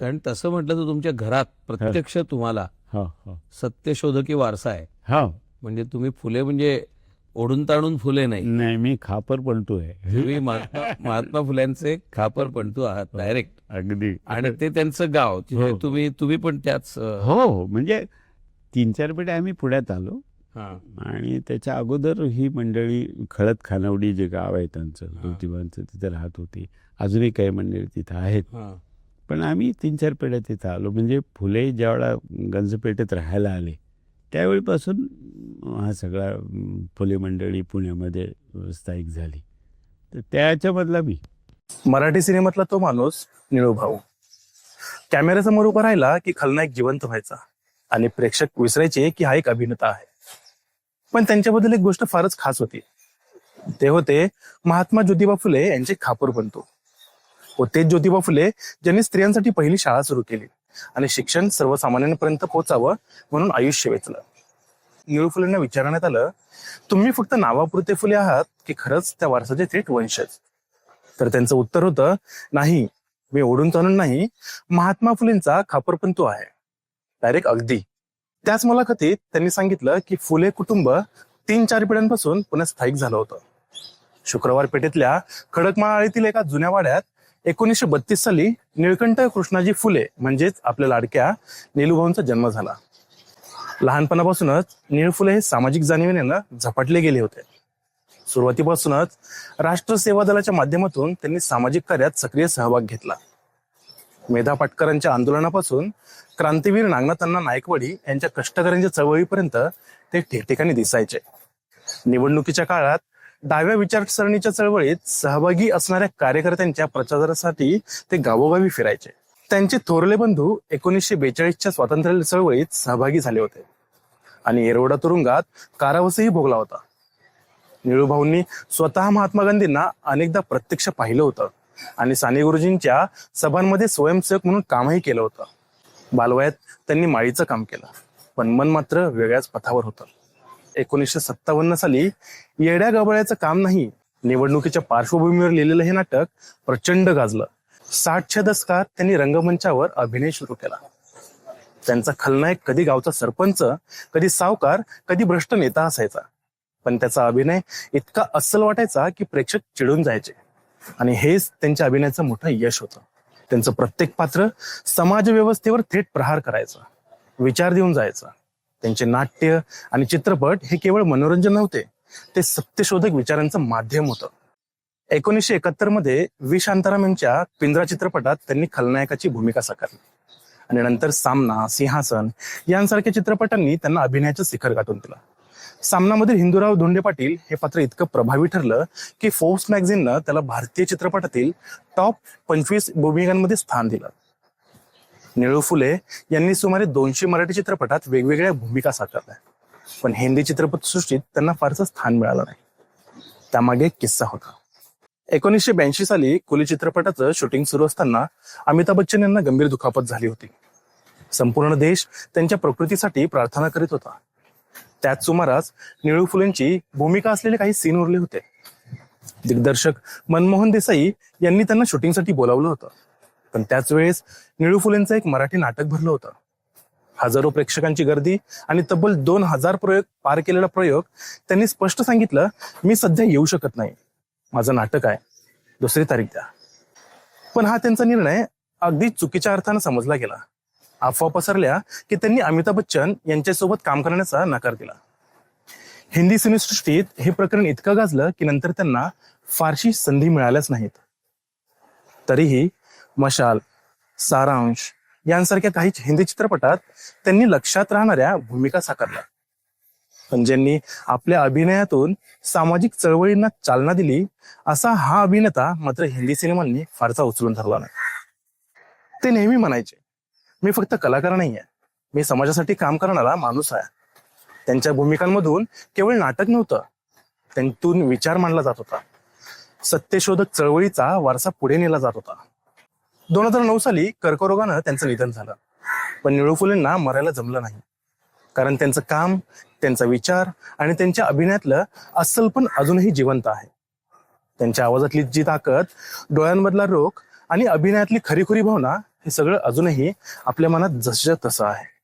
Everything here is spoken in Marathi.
कारण तसं म्हटलं तर तुमच्या घरात प्रत्यक्ष तुम्हाला हो हो. सत्यशोधकी वारसा आहे. हो. म्हणजे तुम्ही फुले म्हणजे ओढून ताणून फुले नाही. नाही मी खापर पलटू आहे. तुम्ही महात्मा फुल्यांचे खापर पणतू आहात डायरेक्ट अगदी. आणि ते त्यांचं गाव तिथे हो. तुम्ही तुम्ही पण त्याच हो हो. म्हणजे तीन चार पिढ्या आम्ही पुण्यात आलो. हा. आणि त्याच्या अगोदर ही मंडळी खळत खानावडी जे गाव आहे त्यांचं हा. ज्योतिबांचं तिथे राहत होती. अजूनही काही मंडळी तिथं आहेत. हा. पण आम्ही तीन चार पेढ्या तिथं आलो. म्हणजे फुले ज्यावेळा गंजपेठेत राहायला आले त्यावेळीपासून हा सगळा फुले मंडळी पुण्यामध्ये स्थायिक झाली. तर त्याच्यामधला मी. मराठी सिनेमातला तो माणूस निळू भाऊ. कॅमेऱ्यासमोर उभा राहिला की खलनायक जिवंत व्हायचा आणि प्रेक्षक विसरायचे की हा एक अभिनेता आहे. पण त्यांच्याबद्दल एक गोष्ट फारच खास होती. ते होते महात्मा ज्योतिबा फुले यांचे खापर बनतो व तेच ज्योतिबा फुले ज्यांनी स्त्रियांसाठी पहिली शाळा सुरू केली आणि शिक्षण सर्वसामान्यांपर्यंत पोहोचावं म्हणून आयुष्य वेचलं. निळू फुलेंना विचारण्यात आलं तुम्ही फक्त नावापुरते फुले आहात की खरंच त्या वारसाचे थेट वंशज? तर त्यांचं उत्तर होतं नाही मी ओढून ताणून नाही महात्मा फुलेंचा खापरपंतू आहे. डायरेक्ट अगदी. त्याच मुलाखतीत त्यांनी सांगितलं की फुले कुटुंब तीन चार पिढ्यांपासून पुण्यात स्थायिक झालं होतं. शुक्रवार पेठेतल्या खडकमाळीतील एका जुन्या वाड्यात एकोणीसशे बत्तीस साली निळकंठ कृष्णाजी फुले म्हणजेच आपल्या लाडक्या नीलूभाऊंचा जन्म झाला. लहानपणापासूनच निळ फुले हे सामाजिक जाणीवेनेला झपाटले गेले होते. सुरुवातीपासूनच राष्ट्र सेवा दलाच्या माध्यमातून त्यांनी सामाजिक कार्यात सक्रिय सहभाग घेतला. मेधा पाटकरांच्या आंदोलनापासून क्रांतीवीर नागनाथांना नायकवडी यांच्या कष्टकऱ्यांच्या चळवळीपर्यंत ते ठिकठिकाणी दिसायचे. निवडणुकीच्या काळात डाव्या विचारसरणीच्या चळवळीत सहभागी असणाऱ्या कार्यकर्त्यांच्या प्रचारासाठी ते गावोगावी फिरायचे. त्यांचे थोरले बंधू एकोणीसशे बेचाळीसच्या स्वातंत्र्य चळवळीत सहभागी झाले होते. आणि येरवडा तुरुंगात कारावासही भोगला होता. निळूभाऊंनी स्वतः महात्मा गांधींना अनेकदा प्रत्यक्ष पाहिलं होतं. आणि साने गुरुजींच्या सभांमध्ये स्वयंसेवक म्हणून कामही केलं होतं. बालवयात त्यांनी माळीचं काम केलं. पण मन मात्र वेगळ्याच पथावर होतं. एकोणीसशे सत्तावन्न साली येड्या गबाळ्याचं काम नाही निवडणुकीच्या पार्श्वभूमीवर लिहिलेलं हे नाटक प्रचंड गाजलं. साठच्या दशकात त्यांनी रंगमंचावर अभिनय सुरू केला. त्यांचा खलनायक कधी गावचा सरपंच कधी सावकार कधी भ्रष्ट नेता असायचा. पण त्याचा अभिनय इतका अस्सल वाटायचा की प्रेक्षक चिडून जायचे. आणि हेच त्यांच्या अभिनयाचं मोठं यश होतं. त्यांचं प्रत्येक पात्र समाज व्यवस्थेवर थेट प्रहार करायचं. विचार देऊन जायचं. त्यांचे नाट्य आणि चित्रपट हे केवळ मनोरंजन नव्हते ते सत्यशोधक विचारांचं माध्यम होतं. एकोणीसशे एकाहत्तरमध्ये वी शांताराम यांच्या पिंजरा चित्रपटात त्यांनी खलनायकाची भूमिका साकारली. आणि नंतर सामना सिंहासन यांसारख्या चित्रपटांनी त्यांना अभिनयाचं शिखर गाठून दिलं. सामनामधील हिंदूराव धोंडे पाटील हे पात्र इतकं प्रभावी ठरलं की फोर्ब्स मॅगझिननं त्याला भारतीय चित्रपटातील टॉप पंचवीस भूमिकांमध्ये स्थान दिलं. निळू फुले यांनी सुमारे दोनशे मराठी चित्रपटात वेगवेगळ्या भूमिका साकारल्या. पण हिंदी चित्रपटसृष्टीत त्यांना फारसं स्थान मिळालं नाही. त्यामागे एक किस्सा होता. एकोणीसशे ब्याऐंशी साली कुली चित्रपटाचं शूटिंग सुरू असताना अमिताभ बच्चन यांना गंभीर दुखापत झाली होती. संपूर्ण देश त्यांच्या प्रकृतीसाठी प्रार्थना करीत होता. त्याच सुमारास निळू फुलेंची भूमिका असलेले काही सीन उरले होते. दिग्दर्शक मनमोहन देसाई यांनी त्यांना शूटिंगसाठी बोलावलं होतं. पण त्याच वेळेस निळू फुलेंचं एक मराठी नाटक भरलं होतं. हजारो प्रेक्षकांची गर्दी आणि तब्बल दोन हजार प्रयोग पार केलेला प्रयोग त्यांनी स्पष्ट सांगितलं मी सध्या येऊ शकत नाही. माझं नाटक आहे. दुसरी तारीख द्या. पण हा त्यांचा निर्णय अगदी चुकीच्या अर्थानं समजला गेला. अफवा पसरल्या की त्यांनी अमिताभ बच्चन यांच्यासोबत काम करण्याचा नकार दिला. हिंदी सिनेसृष्टीत हे प्रकरण इतकं गाजलं की नंतर त्यांना फारशी संधी मिळाल्याच नाहीत. तरीही मशाल सारांश यांसारख्या काही हिंदी चित्रपटात त्यांनी लक्षात राहणाऱ्या भूमिका साकारल्या. पण ज्यांनी आपल्या अभिनयातून सामाजिक चळवळींना चालना दिली असा हा अभिनेता मात्र हिंदी सिनेमांनी फारसा उचलून धरला नाही. ते नेहमी म्हणायचे मी फक्त कलाकार नाहीये. मी समाजासाठी काम करणारा माणूस आहे. त्यांच्या भूमिकांमधून केवळ नाटक नव्हतं त्यांतून विचार मांडला जात होता. सत्यशोधक चळवळीचा वारसा पुढे नेला जात होता. दोन हजार नऊ साली कर्करोगानं त्यांचं निधन झालं. पण निळू फुलेंना मरायला जमलं नाही. कारण त्यांचं काम त्यांचा विचार आणि त्यांच्या अभिनयातलं अस्सल पण अजूनही जिवंत आहे. त्यांच्या आवाजातली जी ताकद डोळ्यांमधला रोख आणि अभिनयातली खरीखुरी भावना हे सगळं अजूनही आपल्या मनात जसं तसं आहे.